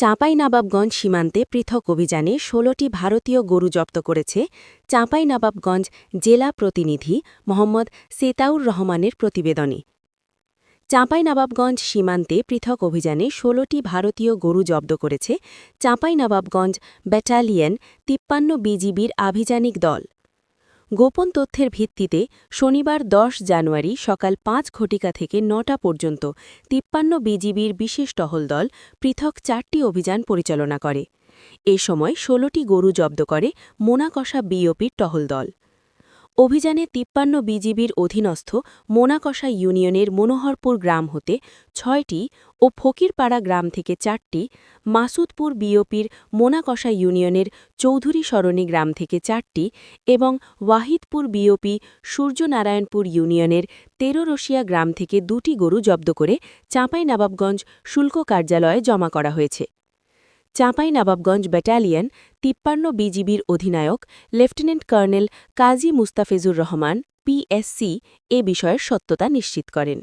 চাঁপাইনবাবগঞ্জ সীমান্তে পৃথক অভিযানে ১৬টি ভারতীয় গরু জব্দ করেছে চাঁপাইনবাবগঞ্জ জেলা প্রতিনিধি মোহাম্মদ সেতাউর রহমানের প্রতিবেদনে। চাঁপাইনবাবগঞ্জ সীমান্তে পৃথক অভিযানে ১৬টি ভারতীয় গরু জব্দ করেছে চাঁপাইনবাবগঞ্জ ব্যাটালিয়ন তিপ্পান্ন বিজিবির আভিযানিক দল। গোপন তথ্যের ভিত্তিতে শনিবার ১০ জানুয়ারি সকাল পাঁচ ঘটিকা থেকে নটা পর্যন্ত তিপ্পান্ন বিজিবির বিশেষ টহল দল পৃথক চারটি অভিযান পরিচালনা করে। এ সময় ১৬টি গরু জব্দ করে মোনাকষা বিওপির টহল দল অভিযানে তিপ্পান্ন বিজিবির অধীনস্থ মোনাকষা ইউনিয়নের মনোহরপুর গ্রাম হতে ছয়টি ও ফকিরপাড়া গ্রাম থেকে চারটি, মাসুদপুর বিওপির মোনাকষা ইউনিয়নের চৌধুরী সরণী গ্রাম থেকে চারটি এবং ওয়াহিদপুর বিওপি সূর্যনারায়ণপুর ইউনিয়নের তেরোরশিয়া গ্রাম থেকে দুটি গরু জব্দ করে চাঁপাইনবাবগঞ্জ শুল্ক কার্যালয়ে জমা করা হয়েছে। চাঁপাইনবাবগঞ্জ ব্যাটালিয়ন তিপ্পান্ন বিজিবির অধিনায়ক lieutenant colonel Kazi Mustafizur Rahman, PSC, এ বিষয়ের সত্যতা নিশ্চিত করেন।